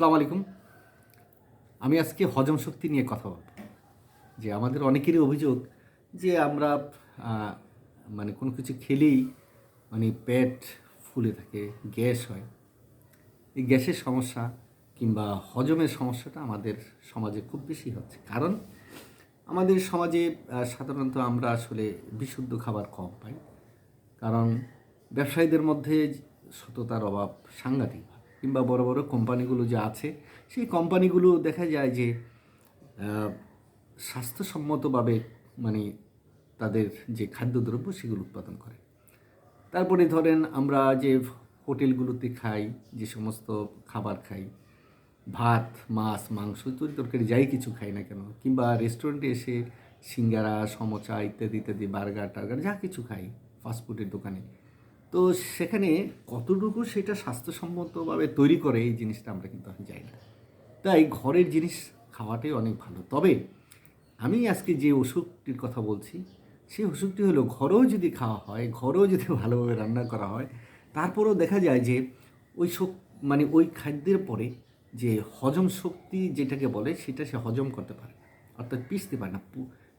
আসসালামু আলাইকুম। আমি আজকে হজম শক্তি নিয়ে কথা বলব। যে আমাদের অনেকেরই অভিযোগ যে আমরা মানে কোনো কিছু খেলেই মানে পেট ফুলে থাকে, গ্যাস হয়। এই গ্যাসের সমস্যা কিংবা হজমের সমস্যাটা আমাদের সমাজে খুব বেশি হচ্ছে। কারণ আমাদের সমাজে সাধারণত আমরা আসলে বিশুদ্ধ খাবার কম পাই। কারণ ব্যবসায়ীদের মধ্যে সততার অভাব সাংঘাতিক কিংবা বড় বড় কোম্পানিগুলো যে আছে, সেই কোম্পানিগুলো দেখা যায় যে স্বাস্থ্যসম্মতভাবে মানে তাদের যে খাদ্যদ্রব্য সেগুলো উৎপাদন করে। তারপরে ধরেন আমরা যে হোটেলগুলোতে খাই, যে সমস্ত খাবার খাই, ভাত, মাছ, মাংস, তরি তরকারি, যাই কিছু খাই না কেন, কিংবা রেস্টুরেন্টে এসে সিঙ্গারা সমচা ইত্যাদি ইত্যাদি, বার্গার, টার্গার, যা কিছু খাই ফাস্টফুডের দোকানে তো সেখানে কতটুকু সেটা স্বাস্থ্যসম্মতভাবে তৈরি করে এই জিনিসটা আমরা কিন্তু আমি জানি না। তাই ঘরের জিনিস খাওয়াটাই অনেক ভালো। তবে আমি আজকে যে ওষুধটির কথা বলছি, সেই ওষুধটি হলো ঘরেও যদি খাওয়া হয় ঘরেও যদি ভালোভাবে রান্না করা হয়, তারপরেও দেখা যায় যে ওই শক মানে ওই খাদ্যের পরে যে হজম শক্তি যেটাকে বলে, সেটা সে হজম করতে পারে অর্থাৎ পিষতে পারে না।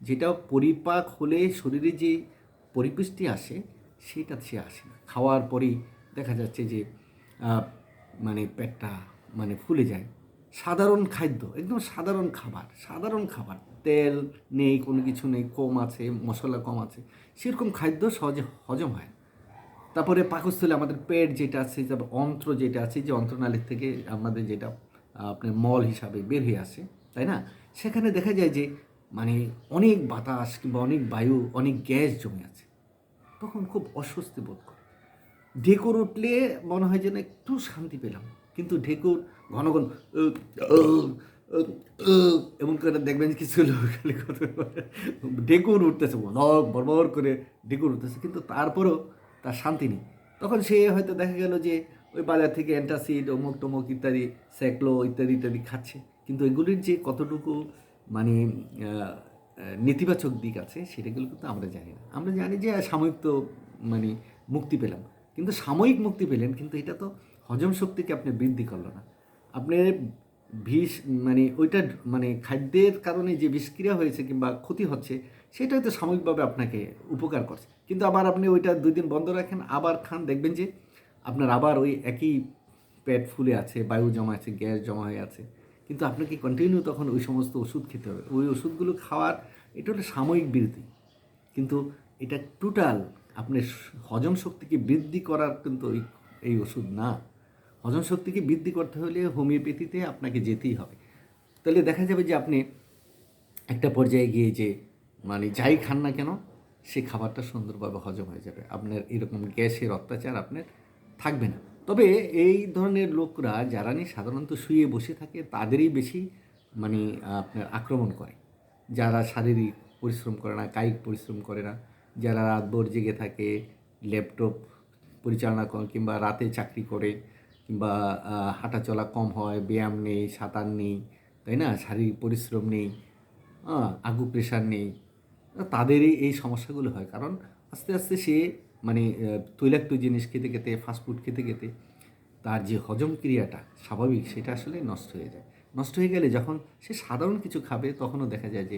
যেটা পরিপাক হলে শরীরে যে পরিপুষ্টি আসে সেটা সে আসে না। খাওয়ার পরেই দেখা যাচ্ছে যে মানে পেটটা মানে ফুলে যায়। সাধারণ খাদ্য, একদম সাধারণ খাবার সাধারণ খাবার। তেল নেই, কোনো কিছু নেই, কম আছে, মশলা কম আছে। সেরকম খাদ্য সহজে হজম হয় তারপরে পাকস্থলী, আমাদের পেট যেটা আছে, তারপর অন্ত্র যেটা আছে, যে অন্ত্রনালীর থেকে আমাদের যেটা আপনার মল হিসাবে বের হয়ে আসে, তাই না? সেখানে দেখা যায় যে মানে অনেক বাতাস কিংবা অনেক বায়ু, অনেক গ্যাস জমে আছে। তখন খুব অস্বস্তি বোধ করে। ঢেকুর উঠলে মনে হয় যেন একটু শান্তি পেলাম। কিন্তু ঢেকুর ঘন ঘন এমন করে দেখবেন কিছু লোক ঢেকুর উঠতেছে বড় বরবর করে ঢেকুর উঠতেছে, কিন্তু তারপরেও তার শান্তি নেই। তখন সে হয়তো দেখা গেল যে ওই বাজার থেকে অ্যান্টাসিড, অমুক টমুক ইত্যাদি, স্যাকলো ইত্যাদি ইত্যাদি খাচ্ছে। কিন্তু এগুলির যে কতটুকু মানে নেতিবাচক দিক আছে, সেটাগুলো কিন্তু আমরা জানি না। আমরা জানি যে সাময়িক তো মানে মুক্তি পেলাম। কিন্তু সাময়িক মুক্তি পেলেন, কিন্তু এটা তো হজম শক্তিকে আপনি বৃদ্ধি করল না। আপনি বিষ মানে ওইটা মানে খাদ্যের কারণে যে বিষক্রিয়া হয়েছে কিংবা ক্ষতি হচ্ছে সেটা হয়তো সাময়িকভাবে আপনাকে উপকার করছে। কিন্তু আবার আপনি ওইটা দুই দিন বন্ধ রাখেন, আবার খান, দেখবেন যে আপনার আবার ওই একই পেট ফুলে আছে, বায়ু জমা আছে, গ্যাস জমা হয়ে আছে। কিন্তু আপনাকে কন্টিনিউ তখন ওই সমস্ত ওষুধ খেতে হবে। ওই ওষুধগুলো খাওয়ার এটা হলো সাময়িক বিরতি। কিন্তু এটা টোটাল আপনার হজম শক্তিকে বৃদ্ধি করার কিন্তু ওই, এই ওষুধ না। হজম শক্তিকে বৃদ্ধি করতে হলে হোমিওপ্যাথিতে আপনাকে যেতেই হবে। তাহলে দেখা যাবে যে আপনি একটা পর্যায়ে গিয়ে যে মানে যাই খান না কেন, সে খাবারটা সুন্দরভাবে হজম হয়ে যাবে। আপনার এরকম গ্যাসের অত্যাচার আপনার থাকবে না। তবে এই ধরনের লোকরা যারা নিয়ে সাধারণত শুয়ে বসে থাকে, তাদেরই বেশি মানে আপনার আক্রমণ করে। যারা শারীরিক পরিশ্রম করে না, কায়িক পরিশ্রম করে না, যারা রাতভর জেগে থাকে, ল্যাপটপ পরিচালনা করে, কিংবা রাতে চাকরি করে, কিংবা হাঁটাচলা কম হয়, ব্যায়াম নেই, সাঁতার নেই, তাই না? শারীরিক পরিশ্রম নেই আগু প্রেশার নেই, তাদেরই এই সমস্যাগুলো হয়। কারণ আস্তে আস্তে সে মানে তৈলাক্ত জিনিস খেতে খেতে ফাস্টফুড খেতে খেতে তার যে হজম ক্রিয়াটা স্বাভাবিক, সেটা আসলে নষ্ট হয়ে যায়। নষ্ট হয়ে গেলে যখন সে সাধারণ কিছু খাবে, তখনও দেখা যায় যে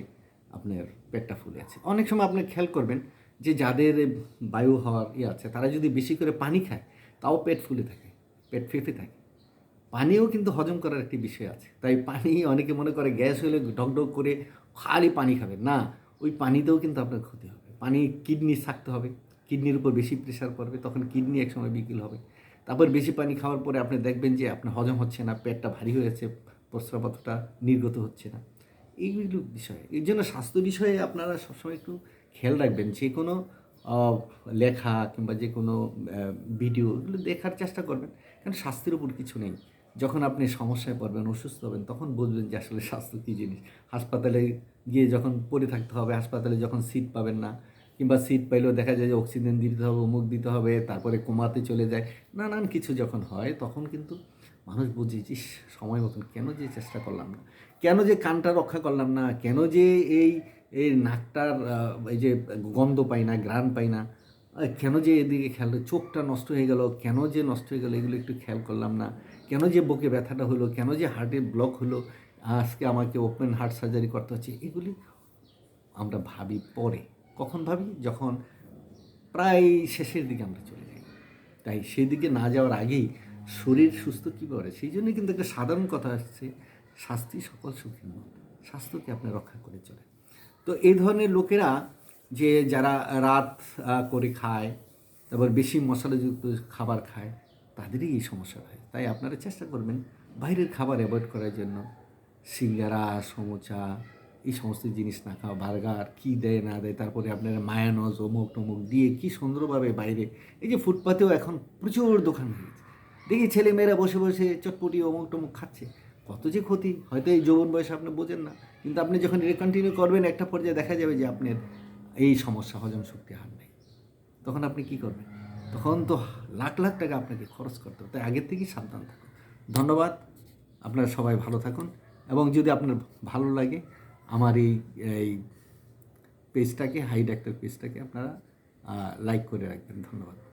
আপনার পেটটা ফুলে আছে। অনেক সময় আপনি খেয়াল করবেন যে যাদের বায়ু হওয়ার ইয়ে আছে, তারা যদি বেশি করে পানি খায়, তাও পেট ফুলে থাকে, পেট ফেঁপে থাকে। পানিও কিন্তু হজম করার একটি বিষয় আছে। তাই পানি, অনেকে মনে করে গ্যাস হলে ঢকঢক করে খালি পানি খাবে না, ওই পানিতেও কিন্তু আপনার ক্ষতি হবে। পানি, কিডনি থাকতে হবে। কিডনির উপর বেশি প্রেশার পড়বে, তখন কিডনি একসময় বিকিল হবে। তারপর বেশি পানি খাওয়ার পরে আপনি দেখবেন যে আপনার হজম হচ্ছে না, পেটটা ভারী হয়েছে প্রস্রাবটা নির্গত হচ্ছে না। এইগুলো বিষয়। এর জন্য স্বাস্থ্য বিষয়ে আপনারা সবসময় একটু খেয়াল রাখবেন। যে কোনো লেখা কিংবা যে কোনো ভিডিও এগুলো দেখার চেষ্টা করবেন। কারণ স্বাস্থ্যের উপর কিছু নেই। যখন আপনি সমস্যায় পড়বেন, অসুস্থ হবেন, তখন বুঝবেন যে আসলে স্বাস্থ্য কী জিনিস। হাসপাতালে গিয়ে যখন পড়ে থাকতে হবে, হাসপাতালে যখন সিট পাবেন না কিংবা সিট পাইলেও দেখা যায় যে অক্সিজেন দিতে হবে, অমুক দিতে হবে, তারপরে কোমাতে চলে যায়। নানান কিছু যখন হয়, তখন কিন্তু মানুষ বুঝে যে সময় মতন কেন যে চেষ্টা করলাম না? কেন যে কানটা রক্ষা করলাম না? কেন যে এই এই নাকটার এই যে গন্ধ পাই না গ্রান পাই না? কেন যে এদিকে খেয়াল চোখটা নষ্ট হয়ে গেল, কেন যে নষ্ট হয়ে গেল, এগুলো একটু খেয়াল করলাম না? কেন যে বুকে ব্যথাটা হলো? কেন যে হার্টে ব্লক হলো? আজকে আমাকে ওপেন হার্ট সার্জারি করতে হচ্ছে, এগুলি আমরা ভাবি পরে। কখন ভাবি? যখন প্রায় শেষের দিকে আমরা চলে যাই। তাই সেই দিকে না যাওয়ার আগেই শরীর সুস্থ কী করে? সেই জন্য কিন্তু একটা সাধারণ কথা আসছে স্বাস্থ্যই সকল সুখের মত। স্বাস্থ্যকে আপনি রক্ষা করে চলে তো এই ধরনের লোকেরা যে যারা রাত করে খায়, তারপর বেশি মশলাযুক্ত খাবার খায়, তাদেরই এই সমস্যা হয়। তাই আপনারা চেষ্টা করবেন বাইরের খাবার অ্যাভয়েড করার জন্য। সিঙ্গারা, সমোচা এই সমস্ত জিনিস না খাওয়া, বার্গার কী দেয়, না দেয়, তারপরে আপনার মায়ানজ অমুক টমুক দিয়ে কি সুন্দরভাবে বাইরে, এই যে ফুটপাতেও এখন প্রচুর দোকান হয়ে গেছে। দেখি ছেলেমেয়েরা বসে বসে চটপটি অমুক টমুক খাচ্ছে। কত যে ক্ষতি, হয়তো এই যৌবন বয়সে আপনি বোঝেন না, কিন্তু আপনি যখন এটা কন্টিনিউ করবেন, একটা পর্যায়ে দেখা যাবে যে আপনার এই সমস্যা, হজম শক্তি হার নেই। তখন আপনি কি করবেন? তখন তো লাখ লাখ টাকা আপনাকে খরচ করতে হবে, তাই আগের থেকেই সাবধান থাকুন। ধন্যবাদ, আপনারা সবাই ভালো থাকুন, এবং যদি আপনার ভালো লাগে আমার এই এই পেজটাকে হাই ডাক্তার পেজটাকে আপনারা লাইক করে রাখবেন। ধন্যবাদ।